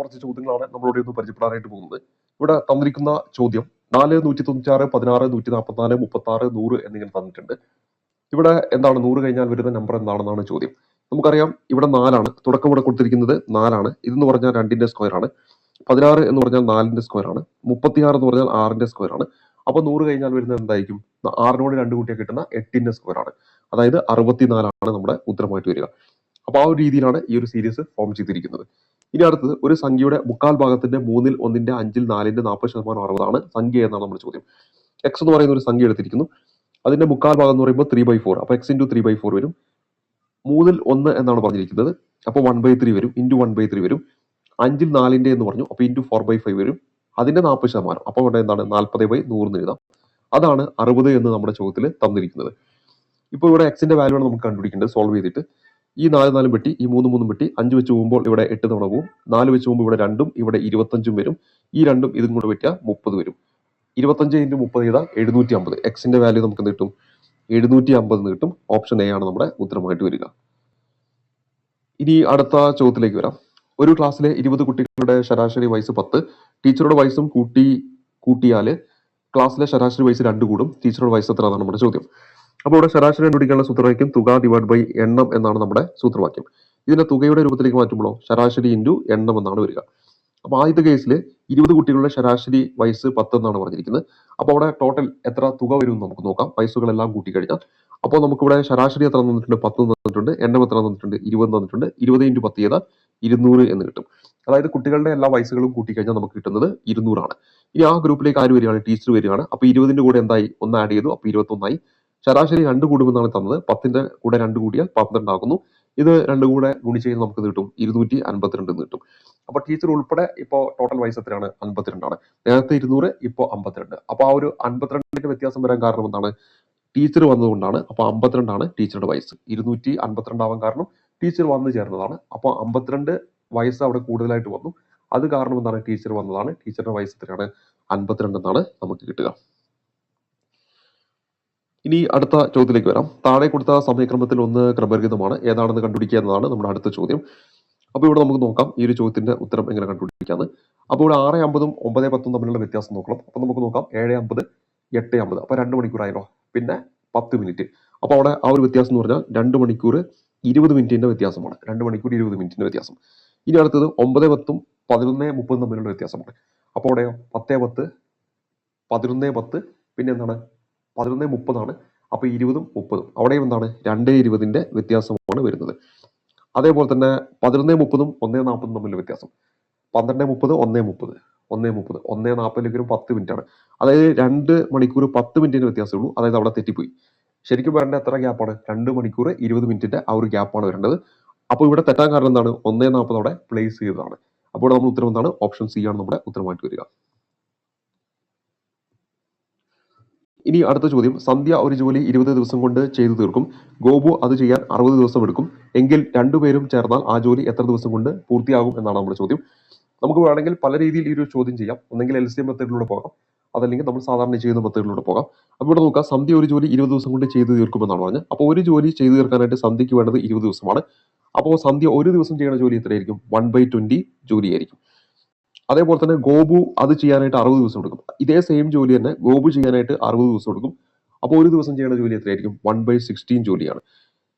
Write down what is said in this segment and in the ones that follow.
കുറച്ച് ചോദ്യങ്ങളാണ് നമ്മളോട് ഒന്ന് പരിചയപ്പെടാനായിട്ട് പോകുന്നത്. ഇവിടെ തന്നിരിക്കുന്ന ചോദ്യം നാല് നൂറ്റി തൊണ്ണൂറ്റാറ് പതിനാറ് നൂറ്റി നാൽപ്പത്തിനാല് മുപ്പത്തി ആറ് നൂറ് എന്നിങ്ങനെ തന്നിട്ടുണ്ട്. ഇവിടെ എന്താണ്? നൂറ് കഴിഞ്ഞാൽ വരുന്ന നമ്പർ എന്താണെന്നാണ് ചോദ്യം. നമുക്കറിയാം ഇവിടെ നാലാണ്. തുടക്കം ഇവിടെ കൊടുത്തിരിക്കുന്നത് നാലാണ്. ഇതെന്ന് പറഞ്ഞാൽ രണ്ടിന്റെ സ്ക്വയർ ആണ്. പതിനാറ് എന്ന് പറഞ്ഞാൽ നാലിന്റെ സ്ക്വയർ ആണ്. മുപ്പത്തിയാറ് എന്ന് പറഞ്ഞാൽ ആറിന്റെ സ്ക്വയർ ആണ്. അപ്പൊ നൂറ് കഴിഞ്ഞാൽ വരുന്നത് എന്തായിരിക്കും? ആറിനോട് രണ്ട് കൂട്ടിയാൽ കിട്ടുന്ന എട്ടിന്റെ സ്ക്വയർ ആണ്. അതായത് അറുപത്തിനാലാണ് നമ്മുടെ ഉത്തരമായിട്ട് വരിക. അപ്പൊ ആ ഒരു രീതിയിലാണ് ഈ ഒരു സീരീസ് ഫോം ചെയ്തിരിക്കുന്നത്. ഇനി അടുത്തത് ഒരു സംഖ്യയുടെ മുക്കാൽ ഭാഗത്തിന്റെ മൂന്നിൽ ഒന്നിന്റെ അഞ്ചിൽ നാലിന്റെ നാൽപ്പത് ശതമാനം അറുപതാണ് സംഖ്യ എന്നാണ് നമ്മുടെ ചോദ്യം. എക്സ് എന്ന് പറയുന്ന ഒരു സംഖ്യ എടുത്തിരിക്കുന്നു. അതിന്റെ മുക്കാൽ ഭാഗം എന്ന് പറയുമ്പോൾ ത്രീ ബൈ ഫോർ അപ്പൊ X into three by four വരും. മൂന്നിൽ ഒന്ന് എന്നാണ് പറഞ്ഞിരിക്കുന്നത്. അപ്പോൾ വൺ ബൈ ത്രീ വരും. ഇന്റു വൺ ബൈ ത്രീ വരും. അഞ്ചിൽ നാലിന്റെ എന്ന് പറഞ്ഞു. അപ്പോൾ ഇന്റു ഫോർ ബൈ ഫൈവ് വരും. അതിന്റെ നാൽപ്പത് ശതമാനം. അപ്പോൾ ഇവിടെ എന്താണ്? നാൽപ്പത് ബൈ നൂറിന് എഴുതാം. അതാണ് അറുപത് എന്ന് നമ്മുടെ ചോദ്യത്തിൽ തന്നിരിക്കുന്നത്. ഇപ്പോൾ ഇവിടെ എക്സിന്റെ വാല്യൂ ആണ് നമുക്ക് കണ്ടുപിടിക്കേണ്ടത്. സോൾവ് ചെയ്തിട്ട് ഈ നാല് നാലും വെട്ടി ഈ മൂന്ന് മൂന്നും വെട്ടി അഞ്ച് വെച്ച് പോകുമ്പോൾ ഇവിടെ എട്ട് തവണ പോകും നാല് വെച്ച് പോകുമ്പോൾ ഇവിടെ രണ്ടും ഇവിടെ ഇരുപത്തഞ്ചും വരും. ഈ രണ്ടും ഇതും കൂടെ വെട്ടിയാൽ മുപ്പത് വരും. ഇരുപത്തഞ്ച് ഇന്റു മുപ്പത് ചെയ്താൽ എഴുന്നൂറ്റി അമ്പത് എക്സിന്റെ വാല്യൂ നമുക്ക് കിട്ടും? എഴുന്നൂറ്റി അമ്പത് കിട്ടും. ഓപ്ഷൻ എ ആണ് നമ്മുടെ ഉത്തരമായിട്ട് വരിക. ഇനി അടുത്ത ചോദ്യത്തിലേക്ക് വരാം. ഒരു ക്ലാസ്സിലെ ഇരുപത് കുട്ടികളുടെ ശരാശരി വയസ്സ് പത്ത്. ടീച്ചറുടെ വയസ്സും കൂട്ടി കൂട്ടിയാൽ ക്ലാസ്സിലെ ശരാശരി വയസ്സ് രണ്ട് കൂടും. ടീച്ചറുടെ വയസ്സ് എത്ര നമ്മുടെ ചോദ്യം. അപ്പോൾ ഇവിടെ ശരാശരി കണ്ടുപിടിക്കാനുള്ള സൂത്രവാക്യം തുക ഡിവൈഡ് ബൈ എണ്ണം എന്നാണ് നമ്മുടെ സൂത്രവാക്യം. ഇതിനെ തുകയുടെ രൂപത്തിലേക്ക് മാറ്റുമ്പോൾ ശരാശരി ഇന്റു എണ്ണം എന്നാണ് വരിക. അപ്പോൾ ആദ്യത്തെ കേസിൽ ഇരുപത് കുട്ടികളുടെ ശരാശരി വയസ്സ് പത്ത് എന്നാണ് പറഞ്ഞിരിക്കുന്നത്. അപ്പോൾ അവിടെ ടോട്ടൽ എത്ര തുക വരും നമുക്ക് നോക്കാം. വയസ്സുകളെല്ലാം കൂട്ടിക്കഴിഞ്ഞാൽ അപ്പോൾ നമുക്കിവിടെ ശരാശരി എത്ര തന്നിട്ടുണ്ട്? പത്ത് തന്നിട്ടുണ്ട്. എണ്ണം എത്ര തന്നിട്ടുണ്ട്? ഇരുപത് തന്നിട്ടുണ്ട്. ഇരുപത് ഇന്റു പത്ത് ചെയ്താൽ ഇരുന്നൂറ് എന്ന് കിട്ടും. അതായത് കുട്ടികളുടെ എല്ലാ വയസ്സുകളും കൂട്ടിക്കഴിഞ്ഞാൽ നമുക്ക് കിട്ടുന്നത് ഇരുന്നൂറാണ്. ഇനി ആ ഗ്രൂപ്പിലേക്ക് ആര് വരികയാണ്? ടീച്ചർ വരികയാണ്. അപ്പോൾ ഇരുപതിന്റെ കൂടെ എന്തായി? ഒന്ന് ആഡ് ചെയ്തു. അപ്പോൾ ഇരുപത്തൊന്നായി. ശരാശരി രണ്ട് കൂടുമെന്നാണ് തന്നത്. പത്തിന്റെ കൂടെ രണ്ട് കൂടിയാൽ പന്ത്രണ്ടാകുന്നു. ഇത് രണ്ടും കൂടെ ഗുണിച്ച് കഴിഞ്ഞാൽ നമുക്ക് കിട്ടും ഇരുന്നൂറ്റി അൻപത്തിരണ്ട് കിട്ടും. അപ്പൊ ടീച്ചർ ഉൾപ്പെടെ ഇപ്പോൾ ടോട്ടൽ വയസ്സ് എത്രയാണ്? അൻപത്തിരണ്ടാണ്. നേരത്തെ ഇരുന്നൂറ് ഇപ്പോൾ അമ്പത്തിരണ്ട്. അപ്പൊ ആ ഒരു അൻപത്തിരണ്ടിന്റെ വ്യത്യാസം വരാൻ കാരണം എന്താണ്? ടീച്ചർ വന്നതുകൊണ്ടാണ്. അപ്പൊ അമ്പത്തിരണ്ടാണ് ടീച്ചറുടെ വയസ്സ് ഇരുന്നൂറ്റി അൻപത്തിരണ്ടാവാൻ കാരണം ടീച്ചർ വന്നു ചേർന്നതാണ്. അപ്പോൾ അമ്പത്തിരണ്ട് വയസ്സ് അവിടെ കൂടുതലായിട്ട് വന്നു. അത് കാരണം എന്താണ്? ടീച്ചർ വന്നതാണ്. ടീച്ചറുടെ വയസ്സ് എത്രയാണ്? അൻപത്തിരണ്ട് എന്നാണ് നമുക്ക് കിട്ടുക. ഇനി അടുത്ത ചോദ്യത്തിലേക്ക് വരാം. താഴെ കൊടുത്ത സമയക്രമത്തിൽ ഒന്ന് ക്രമരഹിതമാണ്. ഏതാണെന്ന് കണ്ടുപിടിക്കുക എന്നതാണ് നമ്മുടെ അടുത്ത ചോദ്യം. അപ്പോൾ ഇവിടെ നമുക്ക് നോക്കാം ഈ ഒരു ചോദ്യത്തിന്റെ ഉത്തരം എങ്ങനെ കണ്ടുപിടിക്കാന്ന്. അപ്പോൾ ഇവിടെ ആറ് അമ്പതും ഒമ്പത് പത്തും തമ്മിലുള്ള വ്യത്യാസം നോക്കണം. അപ്പോൾ നമുക്ക് നോക്കാം. ഏഴ് അമ്പത് എട്ട് അമ്പത്. അപ്പോൾ രണ്ട് മണിക്കൂറായല്ലോ. പിന്നെ പത്ത് മിനിറ്റ്. അപ്പോൾ അവിടെ ആ ഒരു വ്യത്യാസം എന്ന് പറഞ്ഞാൽ രണ്ട് മണിക്കൂർ ഇരുപത് മിനിറ്റിന്റെ വ്യത്യാസമാണ്. രണ്ട് മണിക്കൂർ ഇരുപത് മിനിറ്റിന്റെ വ്യത്യാസം. ഇനി അടുത്തത് ഒമ്പത് പത്തും പതിനൊന്ന് മുപ്പതും തമ്മിലുള്ള വ്യത്യാസമാണ്. അപ്പോൾ അവിടെയോ? പത്തേ പത്ത് പതിനൊന്ന് പത്ത്. പിന്നെ എന്താണ്? പതിനൊന്ന് മുപ്പതാണ്. അപ്പോൾ ഇരുപതും മുപ്പതും. അവിടെയും എന്താണ്? രണ്ടേ ഇരുപതിന്റെ വ്യത്യാസമാണ് വരുന്നത്. അതേപോലെ തന്നെ പതിനൊന്ന് മുപ്പതും ഒന്നേ നാൽപ്പതും തമ്മിലുള്ള വ്യത്യാസം. പന്ത്രണ്ട് മുപ്പത് ഒന്നേ മുപ്പത്. ഒന്നേ മുപ്പത്. ഒന്നേ നാൽപ്പതിലേക്കൊരു പത്ത് മിനിറ്റ് ആണ് അതായത് രണ്ട് മണിക്കൂർ പത്ത് മിനിറ്റിന്റെ വ്യത്യാസമേ ഉള്ളൂ അതായത് അവിടെ തെറ്റിപ്പോയി. ശരിക്കും വരേണ്ട എത്ര ഗ്യാപ്പാണ്? രണ്ട് മണിക്കൂർ ഇരുപത് മിനിറ്റിന്റെ ആ ഒരു ഗ്യാപ്പാണ് വരേണ്ടത്. അപ്പോൾ ഇവിടെ തെറ്റാൻ കാരണം എന്താണ്? ഒന്നേ നാൽപ്പത് അവിടെ പ്ലേസ് ചെയ്തതാണ്. അപ്പോൾ നമ്മൾ ഉത്തരം എന്താണ്? ഓപ്ഷൻ സി ആണ് നമ്മുടെ ഉത്തരമായിട്ട് വരിക. ഇനി അടുത്ത ചോദ്യം സന്ധ്യ ഒരു ജോലി ഇരുപത് ദിവസം കൊണ്ട് ചെയ്തു തീർക്കും. ഗോപു അത് ചെയ്യാൻ അറുപത് ദിവസം എടുക്കും. എങ്കിൽ രണ്ടുപേരും ചേർന്നാൽ ആ ജോലി എത്ര ദിവസം കൊണ്ട് പൂർത്തിയാകും എന്നാണ് നമ്മുടെ ചോദ്യം. നമുക്ക് വേണമെങ്കിൽ പല രീതിയിൽ ഈ ഒരു ചോദ്യം ചെയ്യാം. ഒന്നെങ്കിൽ എൽ സി എം മെത്തേഡിലൂടെ പോകാം. അതല്ലെങ്കിൽ നമ്മൾ സാധാരണ ചെയ്യുന്ന മെത്തേഡിലൂടെ പോകാം. അപ്പോൾ ഇവിടെ നോക്കാം. സന്ധ്യ ഒരു ജോലി ഇരുപത് ദിവസം കൊണ്ട് ചെയ്തു തീർക്കുമെന്നാണ് പറഞ്ഞത്. അപ്പോൾ ഒരു ജോലി ചെയ്തു തീർക്കാനായിട്ട് സന്ധ്യയ്ക്ക് വേണ്ടത് ഇരുപത് ദിവസമാണ്. അപ്പോൾ സന്ധ്യ ഒരു ദിവസം ചെയ്യുന്ന ജോലി എത്രയായിരിക്കും? വൺ ബൈ ട്വന്റി ജോലിയായിരിക്കും. അതേപോലെ തന്നെ ഗോപു അത് ചെയ്യാനായിട്ട് അറുപത് ദിവസം എടുക്കും. ഇതേ സെയിം ജോലി തന്നെ ഗോപു ചെയ്യാനായിട്ട് അറുപത് ദിവസം എടുക്കും. അപ്പോൾ ഒരു ദിവസം ചെയ്യുന്ന ജോലി എത്രയായിരിക്കും? വൺ ബൈ സിക്സ്റ്റീൻ ജോലിയാണ്.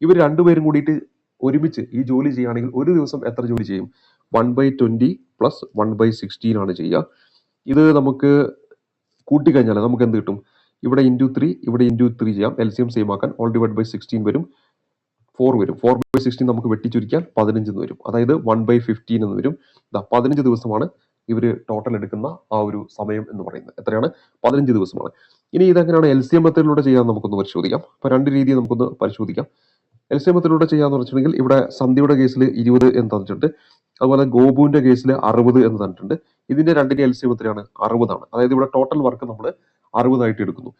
ഇവർ രണ്ടുപേരും കൂടിയിട്ട് ഒരുമിച്ച് ഈ ജോലി ചെയ്യുകയാണെങ്കിൽ ഒരു ദിവസം എത്ര ജോലി ചെയ്യും? One by twenty plus one by sixteen ആണ് ചെയ്യുക. ഇത് നമുക്ക് കൂട്ടിക്കഴിഞ്ഞാൽ നമുക്ക് എന്ത് കിട്ടും? ഇവിടെ ഇന്റു ത്രീ ഇവിടെ ഇന്റു ത്രീ ചെയ്യാം. എൽ സി എം സെയിം ആക്കാൻ. ഓൾ ഡിവൈഡ് ബൈ സിക്സ്റ്റീൻ വരും. ഫോർ വരും. ഫോർ ബൈ സിക്സ്റ്റീൻ നമുക്ക് വെട്ടിച്ചുരുക്കിയാൽ പതിനഞ്ച് എന്ന് വരും. അതായത് വൺ ബൈ ഫിഫ്റ്റീൻ എന്ന് വരും. പതിനഞ്ച് ദിവസമാണ് ഇവർ ടോട്ടൽ എടുക്കുന്ന ആ ഒരു സമയം എന്ന് പറയുന്നത്. എത്രയാണ്? പതിനഞ്ച് ദിവസമാണ്. ഇനി ഇതെങ്ങനെയാണ് എൽ സി എം മെത്തേഡിലൂടെ ചെയ്യാൻ നമുക്കൊന്ന് പരിശോധിക്കാം. അപ്പോൾ രണ്ട് രീതി നമുക്കൊന്ന് പരിശോധിക്കാം. എൽ സി എം മെത്തേഡിലൂടെ ചെയ്യാന്ന് വെച്ചിട്ടുണ്ടെങ്കിൽ ഇവിടെ സന്ധ്യയുടെ കേസിൽ ഇരുപത് എന്ന് തന്നിട്ടുണ്ട്. അതുപോലെ ഗോപുവിന്റെ കേസിൽ അറുപത് എന്ന് തന്നിട്ടുണ്ട്. ഇതിന്റെ രണ്ടിന്റെ എൽ സി എം എത്രയാണ് അറുപതാണ്. അതായത് ഇവിടെ ടോട്ടൽ വർക്ക് നമ്മൾ അറുപതായിട്ട് എടുക്കുന്നു.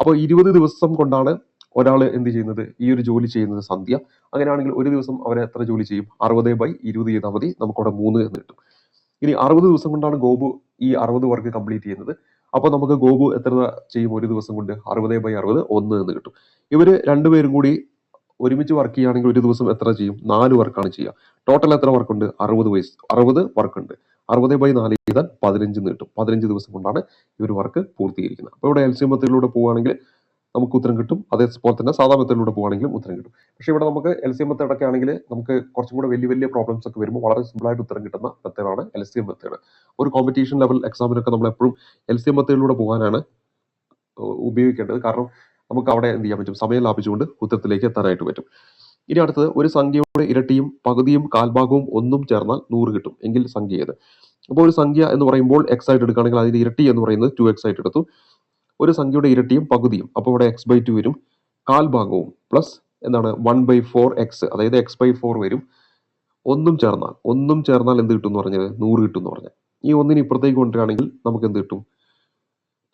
അപ്പോൾ ഇരുപത് ദിവസം കൊണ്ടാണ് ഒരാൾ എന്ത് ചെയ്യുന്നത്? ഈ ഒരു ജോലി ചെയ്യുന്നത് സന്ധ്യ. അങ്ങനെയാണെങ്കിൽ ഒരു ദിവസം അവരെ എത്ര ജോലി ചെയ്യും? അറുപത് ബൈ ഇരുപത് ചെയ്താൽ മതി. നമുക്കവിടെ മൂന്ന് എന്ന് കിട്ടും. ഇനി അറുപത് ദിവസം കൊണ്ടാണ് ഗോപു ഈ അറുപത് വർക്ക് കംപ്ലീറ്റ് ചെയ്യുന്നത്. അപ്പോൾ നമുക്ക് ഗോപു എത്ര ചെയ്യും ഒരു ദിവസം കൊണ്ട്? അറുപത് ബൈ അറുപത് ഒന്ന് എന്ന് കിട്ടും. ഇവർ രണ്ടുപേരും കൂടി ഒരുമിച്ച് വർക്ക് ചെയ്യുകയാണെങ്കിൽ ഒരു ദിവസം എത്ര ചെയ്യും? നാല് വർക്കാണ് ചെയ്യുക. ടോട്ടൽ എത്ര വർക്കുണ്ട് അറുപത് വയസ്സ് അറുപത് വർക്കുണ്ട് അറുപത് ബൈ നാല് ചെയ്താൽ പതിനഞ്ച് കിട്ടും. പതിനഞ്ച് ദിവസം കൊണ്ടാണ് ഇവർ വർക്ക് പൂർത്തീകരിക്കുന്നത്. അപ്പോൾ ഇവിടെ എൽസിയമത്തിലൂടെ പോവുകയാണെങ്കിൽ നമുക്ക് ഉത്തരം കിട്ടും. അതേപോലെ തന്നെ സാധാ മെത്തേഡിലൂടെ പോകുകയാണെങ്കിലും ഉത്തരം കിട്ടും. പക്ഷേ ഇവിടെ നമുക്ക് എൽ സി എം മെത്തേഡ് ഒക്കെ ആണെങ്കിൽ നമുക്ക് കുറച്ചും കൂടെ വലിയ വലിയ പ്രോബ്ലംസ് ഒക്കെ വരുമ്പോൾ വളരെ സിമ്പിൾ ആയിട്ട് ഉത്തരം കിട്ടുന്ന മെത്തേഡാണ് എൽ സി എം മെത്തേഡ് ഒരു കോമ്പറ്റീഷൻ ലെവൽ എക്സാമിനൊക്കെ നമ്മൾ എപ്പോഴും എൽ സി എം മെത്തേഡിലൂടെ പോകാനാണ് ഉപയോഗിക്കേണ്ടത്. കാരണം നമുക്ക് അവിടെ എന്ത് ചെയ്യാൻ പറ്റും? സമയം ലാഭിച്ചുകൊണ്ട് ഉത്തരത്തിലേക്ക് എത്താനായിട്ട് പറ്റും. ഇനി അടുത്തത് ഒരു സംഖ്യയുടെ ഇരട്ടിയും പകുതിയും കാൽഭാഗവും ഒന്നും ചേർന്നാൽ നൂറ് കിട്ടും. എങ്കിൽ സംഖ്യ ഏത്? അപ്പോൾ ഒരു സംഖ്യ എന്ന് പറയുമ്പോൾ എക്സ് ആയിട്ട് എടുക്കുകയാണെങ്കിൽ അതിന്റെ ഇരട്ടി എന്ന് പറയുന്നത് ടു എക്സ് ആയിട്ട് എടുത്തു. ഒരു സംഖ്യയുടെ ഇരട്ടിയും പകുതിയും. അപ്പോൾ ഇവിടെ എക്സ് ബൈ ടു വരും. കാൽഭാഗവും പ്ലസ് എന്താണ് വൺ ബൈ ഫോർ എക്സ് അതായത് എക്സ് ബൈ ഫോർ വരും. ഒന്നും ചേർന്നാൽ ഒന്നും ചേർന്നാൽ എന്ത് കിട്ടും എന്ന് പറഞ്ഞത്? നൂറ് കിട്ടും എന്ന് പറഞ്ഞാൽ. ഈ ഒന്നിന് ഇപ്പുറത്തേക്ക് കൊണ്ടുവരികയാണെങ്കിൽ നമുക്ക് എന്ത് കിട്ടും?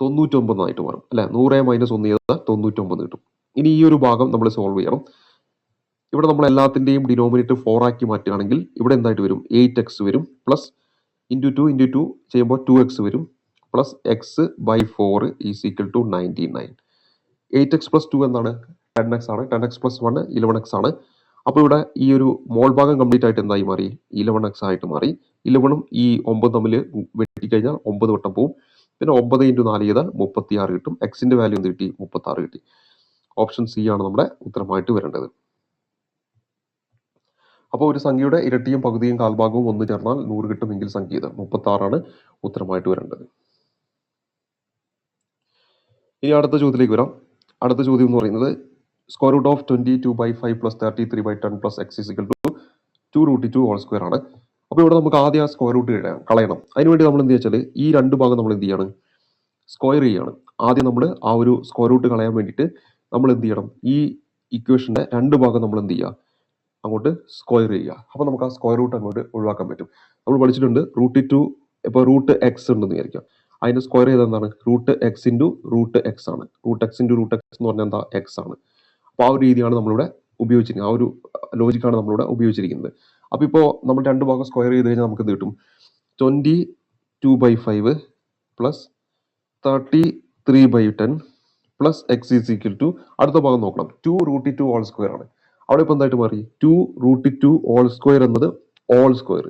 തൊണ്ണൂറ്റൊമ്പതായിട്ട് മാറും. അല്ലെ? നൂറ് മൈനസ് ഒന്ന് ചെയ്താൽ തൊണ്ണൂറ്റൊമ്പത് കിട്ടും. ഇനി ഈ ഒരു ഭാഗം നമ്മൾ സോൾവ് ചെയ്യണം. ഇവിടെ നമ്മൾ എല്ലാത്തിന്റെയും ഡിനോമിനേറ്റർ ഫോർ ആക്കി മാറ്റുകയാണെങ്കിൽ ഇവിടെ എന്തായിട്ട് വരും? എയ്റ്റ് എക്സ് വരും. Plus into two into two ചെയ്യുമ്പോൾ ടു എക്സ് വരും. Plus X by four is equal to ninety nine eight X plus two എന്നാണ് ടെൻ എക്സ് ആണ്. Ten X plus one eleven X ആണ്. അപ്പോൾ ഇവിടെ ഈ ഒരു മോൾ ഭാഗം കംപ്ലീറ്റ് ആയിട്ട് എന്തായി മാറി? ഇലവൻ എക്സ് ആയിട്ട് മാറി. ഇലവണും ഈ ഒമ്പത് തമ്മിൽ വെട്ടിക്കഴിഞ്ഞാൽ ഒമ്പത് വട്ടം പോവും. പിന്നെ ഒമ്പത് ഇന്റു നാല് ചെയ്താൽ മുപ്പത്തി ആറ് കിട്ടും എക്സിന്റെ വാല്യൂ എന്ത് കിട്ടി? മുപ്പത്തി ആറ് കിട്ടി. ഓപ്ഷൻ സി ആണ് നമ്മുടെ ഉത്തരമായിട്ട് വരേണ്ടത്. അപ്പോൾ ഒരു സംഖ്യയുടെ ഇരട്ടിയും പകുതിയും കാൽഭാഗവും ഒന്ന് ചേർന്നാൽ നൂറ് കിട്ടുമെങ്കിൽ സംഖ്യ ഇത് മുപ്പത്തി ആറാണ് ഉത്തരമായിട്ട് വരേണ്ടത്. ഇനി അടുത്ത ചോദ്യത്തിലേക്ക് വരാം. അടുത്ത ചോദ്യം എന്ന് പറയുന്നത് square root of twenty two by five plus thirty three by ten plus X is equal to two root two whole square ആണ്. അപ്പോൾ ഇവിടെ നമുക്ക് ആദ്യം ആ സ്ക്വയർ റൂട്ട് കളയണം. അതിനുവേണ്ടി നമ്മൾ എന്ത് വെച്ചാൽ ഈ രണ്ട് ഭാഗം നമ്മൾ എന്ത് ചെയ്യാണ്? സ്ക്വയർ ചെയ്യാണ്. ആദ്യം നമ്മൾ ആ ഒരു സ്ക്വയർ റൂട്ട് കളയാൻ വേണ്ടിയിട്ട് നമ്മൾ എന്ത് ചെയ്യണം? ഈ ഇക്വേഷന്റെ രണ്ട് ഭാഗം നമ്മൾ എന്ത് ചെയ്യുക അങ്ങോട്ട് സ്ക്വയർ ചെയ്യുക. അപ്പോൾ നമുക്ക് ആ സ്ക്വയർ റൂട്ട് അങ്ങോട്ട് ഒഴിവാക്കാൻ പറ്റും. നമ്മൾ പഠിച്ചിട്ടുണ്ട് റൂട്ട് ടു ഇപ്പോൾ റൂട്ട് എക്സ് ഉണ്ടെന്ന് വിചാരിക്കാം. അതിന്റെ സ്ക്വയർ ചെയ്ത് എന്താണ്? Root X into root X ആണ്. Root X into root X എന്ന് പറഞ്ഞാൽ എന്താ? എക്സ് ആണ്. അപ്പോൾ ആ ഒരു രീതിയാണ് നമ്മളിവിടെ ഉപയോഗിച്ചിരിക്കുന്നത്. ആ ഒരു ലോജിക്കാണ് നമ്മളിവിടെ ഉപയോഗിച്ചിരിക്കുന്നത്. അപ്പോൾ ഇപ്പോൾ നമ്മൾ രണ്ട് ഭാഗം സ്ക്വയർ ചെയ്ത് കഴിഞ്ഞാൽ നമുക്ക് കിട്ടും? Twenty two by five plus thirty three by ten plus X is equal to അടുത്ത ഭാഗം നോക്കണം. Two root two whole square ആണ്. അവിടെ ഇപ്പോൾ എന്തായിട്ട് മാറി? Two root two whole square എന്നത് ഓൾ സ്ക്വയർ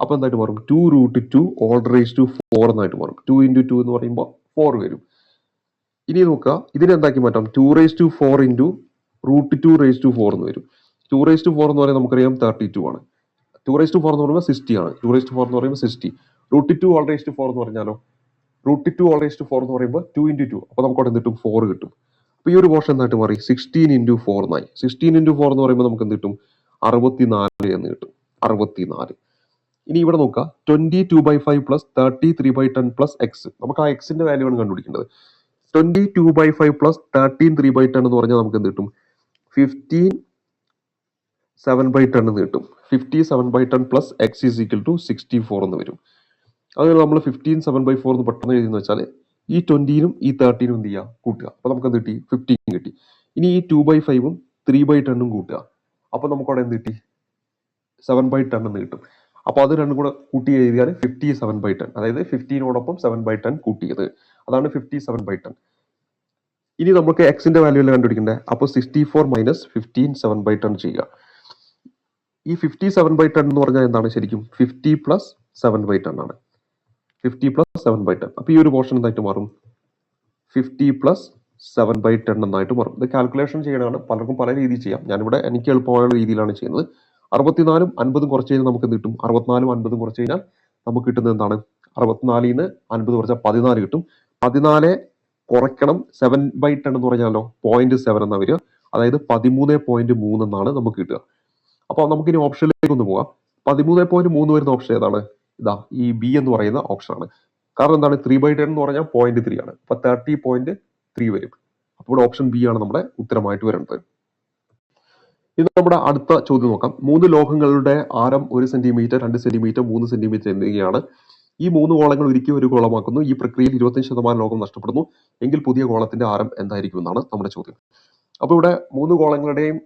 അപ്പോൾ എന്തായിട്ട് മാറും? Two root two whole raise to four എന്നായിട്ട് മാറും. ടു ഇന്റു ടു എന്ന് പറയുമ്പോൾ ഫോർ വരും. ഇനി നോക്കുക ഇതിനെ എന്താക്കി മാറ്റാം? Two raise to four into root two raise to four എന്ന് വരും. ടു റേസ് ടു ഫോർ എന്ന് പറയുന്നത് നമുക്കറിയാം തേർട്ടി ടു ആണ്. ടു റേസ് ടു ഫോർ എന്ന് പറയുമ്പോൾ സിക്സ്റ്റി ആണ്. ടു റേസ് ടു ഫോർ എന്ന് പറയുമ്പോൾ sixty root two whole raise to four എന്ന് പറഞ്ഞാലോ? Root two whole raise to four എന്ന് പറയുമ്പോൾ ടു ഇന്റു ടു അപ്പോൾ നമുക്ക് അവിടെ എന്തിട്ടും ഫോർ കിട്ടും. അപ്പോൾ ഈ ഒരു പോർഷൻ എന്തായിട്ട് മാറി? സിക്സ്റ്റീൻ ഇന്റു ഫോർ എന്നായി. സിക്സ്റ്റീൻ ഇന്റു ഫോർ എന്ന് പറയുമ്പോൾ നമുക്ക് എന്ത് കിട്ടും? അറുപത്തിനാല് എന്ന് കിട്ടും. അറുപത്തിനാല്. ഇനി ഇവിടെ നോക്കുക twenty two by five plus thirty three by ten plus X നമുക്ക് ആ എക്സിന്റെ വാല്യൂ ആണ് കണ്ടുപിടിക്കേണ്ടത്. Twenty two by five plus thirteen three by ten എന്ന് പറഞ്ഞാൽ നമുക്ക് എന്ത് കിട്ടും? ഫിഫ്റ്റീൻ സെവൻ ബൈ ടെൻ എന്ന് കിട്ടും. Fifty seven by ten plus X is equal to sixty four എന്ന് വരും. അത് നമ്മൾ ഫിഫ്റ്റീൻ സെവൻ ബൈ ഫോർ എന്ന് പെട്ടെന്ന് എഴുതിയെന്ന് വെച്ചാൽ ഈ ട്വന്റിനും ഈ തേർട്ടീനും എന്ത് ചെയ്യുക? കൂട്ടുക. അപ്പോൾ നമുക്ക് എന്ത് കിട്ടി? ഫിഫ്റ്റീൻ കിട്ടി. ഇനി ഈ ടു ബൈ ഫൈവും ത്രീ ബൈ ടെണ്ണും കൂട്ടുക. അപ്പോൾ നമുക്ക് അവിടെ എന്ത് കിട്ടി? സെവൻ ബൈ ടെൻ എന്ന് കിട്ടും. അപ്പോൾ അത് രണ്ടും കൂടെ കൂട്ടി എഴുതിയാൽ ഫിഫ്റ്റി സെവൻ ബൈ ടെൻ അതായത് ഫിഫ്റ്റീനോടൊപ്പം സെവൻ ബൈ ടെൻ കൂട്ടിയത്. അതാണ് ഫിഫ്റ്റി സെവൻ ബൈ ടെൻ ഇനി നമുക്ക് എക്സിന്റെ വാല്യൂ അല്ലേ കണ്ടുപിടിക്കേണ്ടത് അപ്പോൾ sixty four minus fifteen seven by ten ചെയ്യുക. ഈ ഫിഫ്റ്റി സെവൻ ബൈ ടെൻ എന്ന് പറഞ്ഞാൽ എന്താണ് ശരിക്കും? Fifty plus seven by ten ആണ്. Fifty plus seven by ten അപ്പോൾ ഈ ഒരു പോർഷൻ എന്തായിട്ട് മാറും? Fifty plus seven by ten എന്നായിട്ട് മാറും. ഇത് കാൽക്കുലേഷൻ ചെയ്യണതാണ്. പലർക്കും പല രീതിയിൽ ചെയ്യാം. ഞാനിവിടെ എനിക്ക് എളുപ്പമായ രീതിയിലാണ് ചെയ്യുന്നത്. അറുപത്തിനാലും അൻപതും കുറച്ച് കഴിഞ്ഞാൽ നമുക്ക് കിട്ടും? അറുപത്തിനാലും അൻപതും കുറച്ച് കഴിഞ്ഞാൽ നമുക്ക് കിട്ടുന്നത് എന്താണ്? അറുപത്തിനാലിൽ നിന്ന് അൻപത് കുറച്ചാൽ പതിനാല് കിട്ടും. പതിനാല് കുറയ്ക്കണം. സെവൻ ബൈ ടെൻ എന്ന് പറഞ്ഞാലോ? പോയിന്റ് സെവൻ എന്നാ വരിക. അതായത് പതിമൂന്ന് പോയിന്റ് മൂന്ന് എന്നാണ് നമുക്ക് കിട്ടുക. അപ്പോൾ നമുക്കിനി ഓപ്ഷനിലേക്ക് ഒന്ന് പോകാം. പതിമൂന്ന് പോയിന്റ് മൂന്ന് വരുന്ന ഓപ്ഷൻ ഏതാണ്? ഇതാ ഈ ബി എന്ന് പറയുന്ന ഓപ്ഷനാണ് കാരണം എന്താണ്? ത്രീ ബൈ ടെൻ എന്ന് പറഞ്ഞാൽ പോയിന്റ് ത്രീ ആണ്. അപ്പൊ തേർട്ടി പോയിന്റ് ത്രീ വരും. അപ്പോൾ ഓപ്ഷൻ ബി ആണ് നമ്മുടെ ഉത്തരമായിട്ട് വരുന്നത് ഇത് നമ്മുടെ അടുത്ത ചോദ്യം നോക്കാം. മൂന്ന് ലോഹങ്ങളുടെ ആരം ഒരു സെന്റിമീറ്റർ രണ്ട് സെന്റിമീറ്റർ മൂന്ന് സെന്റിമീറ്റർ എന്നിവയാണ് ഈ മൂന്ന് ഗോളങ്ങൾ ഒരുക്കി ഒരു ഗോളമാക്കുന്നു. ഈ പ്രക്രിയയിൽ ഇരുപത്തഞ്ച് ശതമാനം ലോകം നഷ്ടപ്പെടുന്നു. എങ്കിൽ പുതിയ ഗോളത്തിന്റെ ആരം എന്തായിരിക്കും എന്നാണ് നമ്മുടെ ചോദ്യം. അപ്പോൾ ഇവിടെ മൂന്ന് ഗോളങ്ങളുടെയും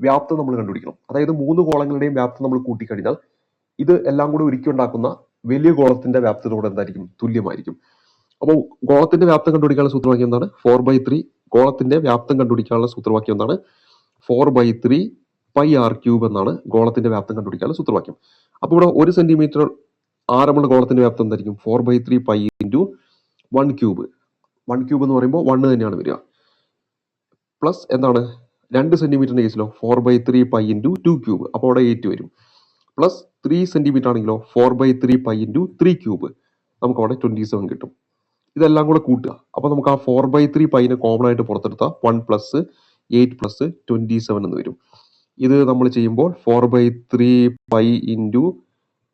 വ്യാപ്തം നമ്മൾ കണ്ടുപിടിക്കണം. അതായത് മൂന്ന് ഗോളങ്ങളുടെയും വ്യാപ്തം നമ്മൾ കൂട്ടിക്കഴിഞ്ഞാൽ ഇത് എല്ലാം കൂടി ഒരുക്കി ഉണ്ടാക്കുന്ന വലിയ ഗോളത്തിന്റെ വ്യാപ്തത്തോട് എന്തായിരിക്കും? തുല്യമായിരിക്കും. അപ്പോൾ ഗോളത്തിന്റെ വ്യാപ്തം കണ്ടുപിടിക്കാനുള്ള സൂത്രവാക്യം എന്താണ്? ഫോർ ബൈ ത്രീ ഗോളത്തിന്റെ വ്യാപ്തം കണ്ടുപിടിക്കാനുള്ള സൂത്രവാക്യം എന്താണ്? Four by three pi r cube എന്നാണ് ഗോളത്തിന്റെ വ്യാപ്തം കണ്ടുപിടിക്കാനുള്ള സൂത്രവാക്യം. അപ്പോൾ ഇവിടെ ഒരു സെന്റിമീറ്റർ ആരമുള്ള ഗോളത്തിന്റെ വ്യാപ്തം എന്തായിരിക്കും? Four by three pi into one cube one cube എന്ന് പറയുമ്പോൾ വണ്ണ് തന്നെയാണ് വരിക. പ്ലസ് എന്താണ്? രണ്ട് സെന്റിമീറ്ററിന്റെ കേസിലോ four by three pi into two cube അപ്പോൾ അവിടെ എയ്റ്റ് വരും. പ്ലസ് ത്രീ സെന്റിമീറ്റർ ആണെങ്കിലോ four by three pi into three cube നമുക്ക് അവിടെ ട്വന്റി സെവൻ കിട്ടും. ഇതെല്ലാം കൂടെ കൂട്ടുക. അപ്പോൾ നമുക്ക് ആ ഫോർ ബൈ ത്രീ പൈനെ കോമൺ ആയിട്ട് പുറത്തെടുത്താൽ one plus eight plus twenty seven എന്ന് വരും. ഇത് നമ്മൾ ചെയ്യുമ്പോൾ four by three pi into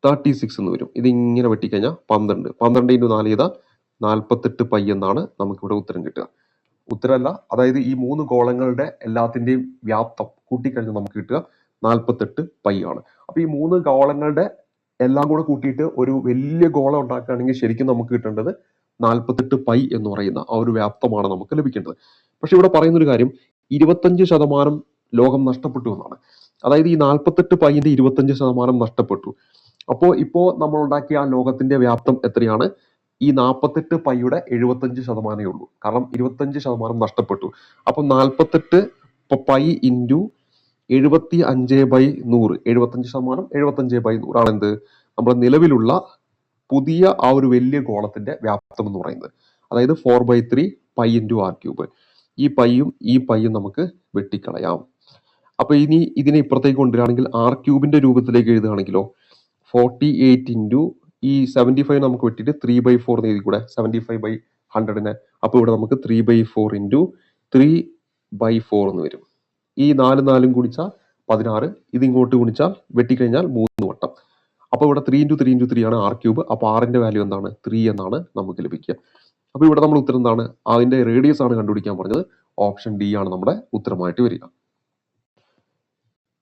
thirty six എന്ന് വരും. ഇതിങ്ങനെ വെട്ടിക്കഴിഞ്ഞാൽ പന്ത്രണ്ട്. പന്ത്രണ്ട് ഇന്റു നാല് ചെയ്താൽ നാൽപ്പത്തെട്ട് പൈ എന്നാണ് നമുക്കിവിടെ ഉത്തരം കിട്ടുക. ഉത്തരമല്ല അതായത് ഈ മൂന്ന് ഗോളങ്ങളുടെ എല്ലാത്തിന്റെയും വ്യാപ്തം കൂട്ടിക്കഴിഞ്ഞാൽ നമുക്ക് കിട്ടുക നാൽപ്പത്തെട്ട് പൈ ആണ്. അപ്പോൾ ഈ മൂന്ന് ഗോളങ്ങളുടെ എല്ലാം കൂടെ കൂട്ടിയിട്ട് ഒരു വലിയ ഗോളം ഉണ്ടാക്കുകയാണെങ്കിൽ ശരിക്കും നമുക്ക് കിട്ടേണ്ടത് നാൽപ്പത്തെട്ട് പൈ എന്ന് പറയുന്ന ആ ഒരു വ്യാപ്തമാണ് നമുക്ക് ലഭിക്കേണ്ടത്. പക്ഷെ ഇവിടെ പറയുന്നൊരു കാര്യം ഇരുപത്തഞ്ച് ശതമാനം ലോകം നഷ്ടപ്പെട്ടു എന്നാണ്. അതായത് ഈ നാൽപ്പത്തെട്ട് പൈന്റെ ഇരുപത്തഞ്ച് ശതമാനം നഷ്ടപ്പെട്ടു. അപ്പോൾ ഇപ്പോ നമ്മൾ ഉണ്ടാക്കിയ ആ ലോകത്തിന്റെ വ്യാപ്തം എത്രയാണ്? ഈ നാൽപ്പത്തെട്ട് പൈയുടെ എഴുപത്തഞ്ച് ശതമാനമേ ഉള്ളൂ. കാരണം ഇരുപത്തഞ്ച് ശതമാനം നഷ്ടപ്പെട്ടു. അപ്പൊ നാൽപ്പത്തെട്ട് പൈ ഇന്റു എഴുപത്തി അഞ്ച് ബൈ നൂറ്. എഴുപത്തഞ്ച് ശതമാനം എഴുപത്തഞ്ച് ബൈ നൂറാണ് എന്ത് നമ്മുടെ നിലവിലുള്ള പുതിയ ആ ഒരു വലിയ ഗോളത്തിന്റെ വ്യാപ്തം എന്ന് പറയുന്നത്. അതായത് four by three pi into r cube ഈ പൈയും ഈ പൈയും നമുക്ക് വെട്ടിക്കളയാം. അപ്പൊ ഇനി ഇതിനെ ഇപ്പുറത്തേക്ക് കൊണ്ടുവരികയാണെങ്കിൽ ആർ ക്യൂബിന്റെ രൂപത്തിലേക്ക് എഴുതുകയാണെങ്കിലോ ഫോർട്ടി എയ്റ്റ് ഇന്റു ഈ സെവന്റി ഫൈവ് നമുക്ക് വെട്ടിയിട്ട് ത്രീ ബൈ ഫോർ എഴുതി കൂടെ സെവന്റി ഫൈവ് ബൈ ഹൺഡ്രഡിനെ അപ്പോൾ ഇവിടെ നമുക്ക് three by four into three by four എന്ന് വരും. ഈ നാല് നാലും ഗുണിച്ചാൽ പതിനാറ്. ഇതിങ്ങോട്ട് ഇങ്ങോട്ട് വെട്ടിക്കഴിഞ്ഞാൽ മൂന്ന് വട്ടം. അപ്പോൾ ഇവിടെ three into three into three ആണ് ആർ ക്യൂബ് അപ്പോൾ ആറിന്റെ വാല്യൂ എന്താണ്? ത്രീ എന്നാണ് നമുക്ക് ലഭിക്കുക. അപ്പോൾ ഇവിടെ നമ്മൾ ഉത്തരം എന്താണ്? അതിന്റെ റേഡിയസ് ആണ് കണ്ടുപിടിക്കാൻ പറഞ്ഞത്. ഓപ്ഷൻ ഡി ആണ് നമ്മുടെ ഉത്തരമായിട്ട് വരിക.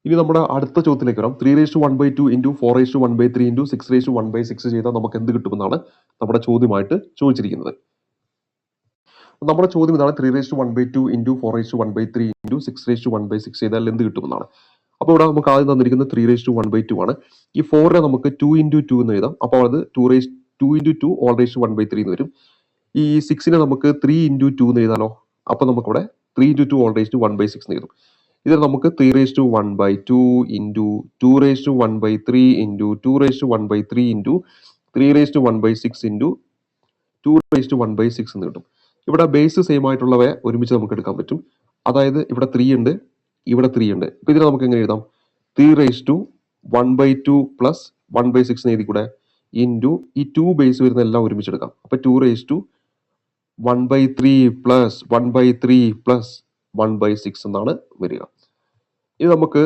ഇനി നമ്മുടെ അടുത്ത ചോദ്യത്തിലേക്ക് വരാം. Three raise to one by two into four raise to one by three into six raise to one by six ചെയ്താൽ നമുക്ക് എന്ത് കിട്ടുമെന്നാണ് നമ്മുടെ ചോദ്യമായിട്ട് ചോദിച്ചിരിക്കുന്നത്. നമ്മുടെ ചോദ്യം ഇതാണ്. Three raise to one by two into four raise to one by three into six raise to one by six ചെയ്താൽ എന്ത് കിട്ടുമെന്നാണ്. അപ്പോൾ ഇവിടെ നമുക്ക് ആദ്യം തന്നിരിക്കുന്നത് three raise to one by two ആണ്. ഈ ഫോറിനെ നമുക്ക് ടു ഇന്റു ടു എന്ന് എഴുതാം. അപ്പോൾ അത് two raise to into two whole raise to one by three എന്ന് വരും. ഈ സിക്സിനെ നമുക്ക് ത്രീ ഇന്റു ടു എന്ന് എഴുതാലോ. അപ്പോൾ നമുക്കിവിടെ three into two all raise to one by six എന്ന് എഴുതും. ഇതിൽ നമുക്ക് three raise to one by two into two raise to one by three into two raise to one by three into three raise to one by six into two raise to one by six എന്ന് കിട്ടും. ഇവിടെ base same ആയിട്ടുള്ളവയെ ഒരുമിച്ച് നമുക്ക് എടുക്കാൻ പറ്റും. അതായത് ഇവിടെ three ഉണ്ട് ഇവിടെ ത്രീ ഉണ്ട്. ഇപ്പൊ ഇതിനെ നമുക്ക് എങ്ങനെ എഴുതാം? Three raise to one by two plus one by six എഴുതി കൂടെ ഇന്റു ഈ ടു ബേസ് വരുന്ന എല്ലാം ഒരുമിച്ച് എടുക്കാം. അപ്പൊ two raise to one by three plus one by three plus one by six എന്നാണ് വരിക. ഇത് നമുക്ക്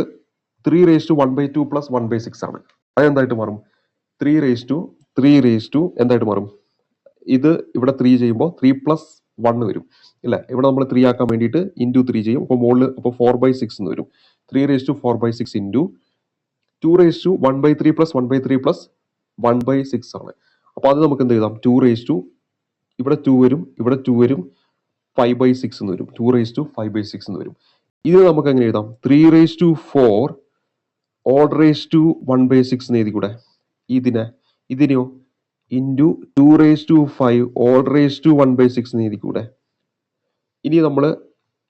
three raise to one by two plus one by six ആണ്. അത് എന്തായിട്ട് മാറും? Three raise to three raise to എന്തായിട്ട് മാറും? ഇത് ഇവിടെ ത്രീ ചെയ്യുമ്പോൾ ത്രീ പ്ലസ് വൺ വരും. ഇല്ല ഇവിടെ നമ്മൾ ത്രീ ആക്കാൻ വേണ്ടിയിട്ട് ഇന്റു ത്രീ ചെയ്യും. അപ്പോൾ മുകളിൽ അപ്പോൾ ഫോർ ബൈ സിക്സ് എന്ന് വരും. Three raise to four by six into two raise to one by three plus one by three plus one by six ആണ്. അപ്പോൾ അത് നമുക്ക് എന്ത് എഴുതാം? ടു റേസ് ടു ഇവിടെ ടു വരും ഇവിടെ ടു വരും ഫൈവ് ബൈ സിക്സ് എന്ന് വരും. Two raise to five by six എന്ന് വരും. ഇത് നമുക്ക് എങ്ങനെ എഴുതാം? Three raise to four odd raise to one by six എന്ന് എഴുതി കൂടെ ഇതിനെ ഇതിനെയോ? Into two raise to five odd raise to one by six എന്ന് എഴുതി കൂടെ ഇനി നമ്മൾ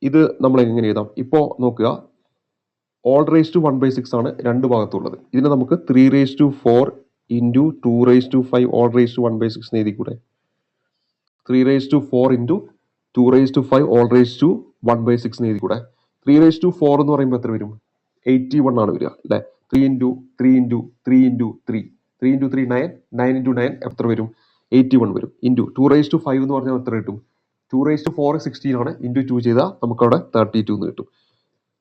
ഇത് നമ്മൾ എങ്ങനെ എഴുതാം? ഇപ്പോൾ നോക്കുക. Odd raise to one by six ആണ് രണ്ട് ഭാഗത്തുള്ളത്. ഇതിനെ നമുക്ക് three raise to four into two raise to five odd raise to one by six എഴുതി കൂടെ three raise to four into two raise to five all raise to one by six എഴുതി കൂടെ three raise to four എന്ന് പറയുമ്പോൾ എത്ര വരും? Eighty one ആണ് വരിക അല്ലേ? Three into three into three into three three into three nine nine into nine എത്ര വരും? എയ്റ്റി വൺ വരും. Into two raise to five എന്ന് പറഞ്ഞാൽ എത്ര കിട്ടും? Two raise to four sixteen ആണ്. ഇന്റു ടു ചെയ്താൽ നമുക്കവിടെ തേർട്ടി ടു എന്ന് കിട്ടും.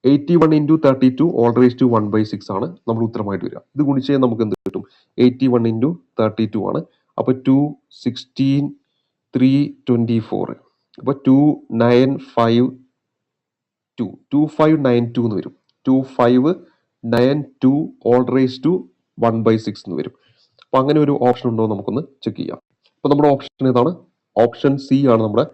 Eighty one into thirty two all raise to one by six ആണ് നമ്മൾ ഉത്തരമായിട്ട് വരിക. ഇത് ഗുണിച്ച് നമുക്ക് എന്ത് കിട്ടും? Eighty one into thirty two ആണ്. അപ്പോൾ two sixteen three twenty four അപ്പോൾ two nine five two two five nine two എന്ന് വരും. Two five nine two all raise to one by six എന്ന് വരും. അപ്പോൾ അങ്ങനെ ഒരു ഓപ്ഷൻ ഉണ്ടോ നമുക്കൊന്ന് ചെക്ക് ചെയ്യാം. അപ്പോൾ നമ്മുടെ ഓപ്ഷൻ ഏതാണ്? ഓപ്ഷൻ സി ആണ് നമ്മുടെ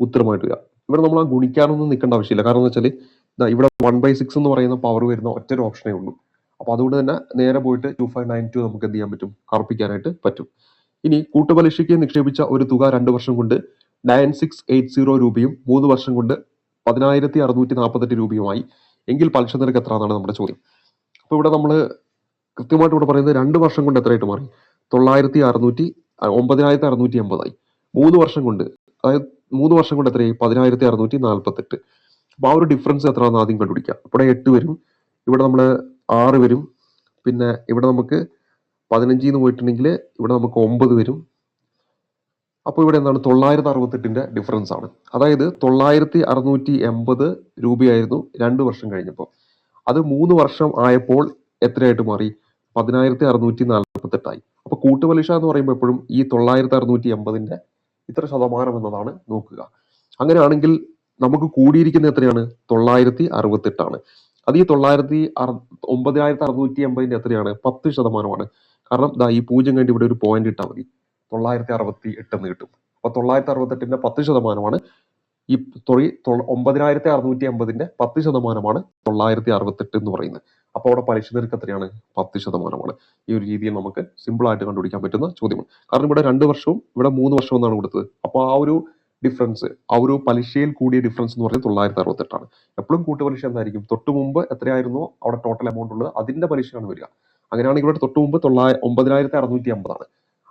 ഉത്തരമായിട്ട് വരിക. ഇവിടെ നമ്മൾ ആ ഗുണിക്കാനൊന്നും നിൽക്കേണ്ട ആവശ്യമില്ല. കാരണം എന്ന് വെച്ചാൽ ഇവിടെ വൺ ബൈ സിക്സ് എന്ന് പറയുന്ന പവർ വരുന്ന ഒറ്റ ഓപ്ഷനേ ഉള്ളൂ. അപ്പോൾ അതുകൊണ്ട് തന്നെ നേരെ പോയിട്ട് ടു ഫൈവ് നയൻ ടു നമുക്ക് എന്ത് ചെയ്യാൻ പറ്റും? കറുപ്പിക്കാനായിട്ട് പറ്റും. ഇനി കൂട്ടുപലിശയ്ക്ക് നിക്ഷേപിച്ച ഒരു തുക രണ്ട് വർഷം കൊണ്ട് നയൻ സിക്സ് എയ്റ്റ് സീറോ രൂപയും മൂന്ന് വർഷം കൊണ്ട് പതിനായിരത്തി അറുന്നൂറ്റി നാൽപ്പത്തെട്ട് രൂപയുമായി എങ്കിൽ പലിശ നിരക്ക് എത്ര എന്നാണ് നമ്മുടെ ചോദ്യം. അപ്പോൾ ഇവിടെ നമ്മൾ കൃത്യമായിട്ട് ഇവിടെ പറയുന്നത് രണ്ട് വർഷം കൊണ്ട് എത്രയായിട്ട് മാറി? തൊള്ളായിരത്തി അറുന്നൂറ്റി ഒമ്പതിനായിരത്തി അറുന്നൂറ്റി എൺപതായി മൂന്ന് വർഷം കൊണ്ട് അതായത് മൂന്ന് വർഷം കൊണ്ട് എത്രയായി? പതിനായിരത്തി അറുന്നൂറ്റി നാൽപ്പത്തെട്ട് അപ്പോൾ ആ ഒരു ഡിഫറൻസ് എത്രയാണെന്ന് ആദ്യം കണ്ടുപിടിക്കാം. ഇവിടെ എട്ട് വരും ഇവിടെ നമ്മൾ ആറ് വരും പിന്നെ ഇവിടെ നമുക്ക് പതിനഞ്ചിൽ നിന്ന് പോയിട്ടുണ്ടെങ്കിൽ ഇവിടെ നമുക്ക് ഒമ്പത് വരും. അപ്പോൾ ഇവിടെ എന്താണ്? തൊള്ളായിരത്തി അറുപത്തെട്ടിന്റെ ഡിഫറൻസ് ആണ്. അതായത് തൊള്ളായിരത്തി അറുന്നൂറ്റി എൺപത് രൂപയായിരുന്നു രണ്ട് വർഷം കഴിഞ്ഞപ്പോൾ അത് മൂന്ന് വർഷം ആയപ്പോൾ എത്രയായിട്ട് മാറി? പതിനായിരത്തി അറുന്നൂറ്റി നാൽപ്പത്തെട്ടായി അപ്പോൾ കൂട്ടുപലിശ എന്ന് പറയുമ്പോൾ എപ്പോഴും ഈ തൊള്ളായിരത്തി അറുന്നൂറ്റി എൺപതിന്റെ ഇത്ര ശതമാനം എന്നതാണ് നോക്കുക. അങ്ങനെയാണെങ്കിൽ നമുക്ക് കൂടിയിരിക്കുന്ന എത്രയാണ്? തൊള്ളായിരത്തി അറുപത്തെട്ടാണ് അത് ഈ തൊള്ളായിരത്തി അറു ഒമ്പതിനായിരത്തി അറുന്നൂറ്റി എൺപതിന്റെ എത്രയാണ്? പത്ത് ശതമാനമാണ്. കാരണം ദാ ഈ പൂജ്യം കഴിഞ്ഞ് ഇവിടെ ഒരു പോയിന്റ് ഇട്ടാൽ മതി. തൊള്ളായിരത്തി അറുപത്തി എട്ട് എന്ന് കിട്ടും. അപ്പൊ തൊള്ളായിരത്തി അറുപത്തെട്ടിന്റെ പത്ത് ശതമാനമാണ് ഈ തൊഴിൽ ഒമ്പതിനായിരത്തി അറുന്നൂറ്റി അമ്പതിന്റെ പത്ത് ശതമാനമാണ് തൊള്ളായിരത്തി അറുപത്തെട്ട് എന്ന് പറയുന്നത്. അപ്പോൾ അവിടെ പലിശ നിരക്ക് എത്രയാണ്? പത്ത് ശതമാനമാണ്. ഈ ഒരു രീതിയിൽ നമുക്ക് സിമ്പിൾ ആയിട്ട് കണ്ടുപിടിക്കാൻ പറ്റുന്ന ചോദ്യമാണ്. കാരണം ഇവിടെ രണ്ട് വർഷവും ഇവിടെ മൂന്ന് വർഷവും എന്നാണ് കൊടുത്തത്. അപ്പോൾ ആ ഒരു ഡിഫറൻസ് ആ ഒരു പലിശയിൽ കൂടിയ ഡിഫറൻസ് എന്ന് പറയുന്നത് തൊള്ളായിരത്തി അറുപത്തെട്ടാണ് എപ്പോഴും കൂട്ടുപലിശ എന്തായിരിക്കും? തൊട്ട് മുമ്പ് എത്രയായിരുന്നോ അവിടെ ടോട്ടൽ എമൗണ്ട് ഉള്ളത്? അതിന്റെ പലിശയാണ് വരിക. അങ്ങനെയാണെങ്കിൽ ഇവിടെ തൊട്ട് മുമ്പ് തൊള്ളായിരം ഒമ്പതിനായിരത്തി അറുന്നൂറ്റി അമ്പതാണ്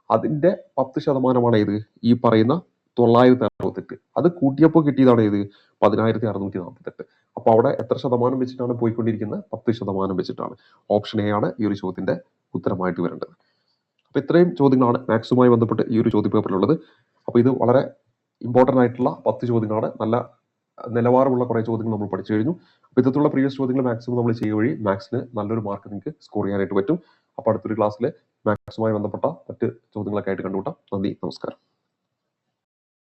അതിന്റെ പത്ത് ശതമാനമാണ് ഏത്? ഈ പറയുന്ന തൊള്ളായിരത്തി അറുപത്തെട്ട്. അത് കൂട്ടിയപ്പോൾ കിട്ടിയതാണ് ഏത്? പതിനായിരത്തി അറുന്നൂറ്റി നാൽപ്പത്തെട്ട്. അപ്പൊ അവിടെ എത്ര ശതമാനം വെച്ചിട്ടാണ് പോയിക്കൊണ്ടിരിക്കുന്നത്? പത്ത് ശതമാനം വെച്ചിട്ടാണ്. ഓപ്ഷൻ എ ആണ് ഈ ഒരു ചോദ്യത്തിന്റെ ഉത്തരമായിട്ട് വരേണ്ടത്. അപ്പൊ ഇത്രയും ചോദ്യങ്ങളാണ് മാത്സുമായി ബന്ധപ്പെട്ട് ഈ ഒരു ചോദ്യ പേപ്പറിലുള്ളത് അപ്പൊ ഇത് വളരെ ഇമ്പോർട്ടന്റ് ആയിട്ടുള്ള പത്ത് ചോദ്യങ്ങളാണ്. നല്ല നിലവാരമുള്ള കുറേ ചോദ്യങ്ങൾ നമ്മൾ പഠിച്ചു കഴിഞ്ഞു. അപ്പൊ ഇത്തരത്തിലുള്ള പ്രീവിയസ് ചോദ്യങ്ങൾ മാക്സിമം നമ്മൾ ചെയ്യുക വഴി മാത്സിന് നല്ലൊരു മാർക്ക് നിങ്ങൾക്ക് സ്കോർ ചെയ്യാനായിട്ട് പറ്റും. അപ്പൊ അടുത്തൊരു ക്ലാസ്സിൽ മാത്സുമായി ബന്ധപ്പെട്ട മറ്റ് ചോദ്യങ്ങളൊക്കെ ആയിട്ട് കണ്ടുകൂട്ടാം നന്ദി നമസ്കാരം.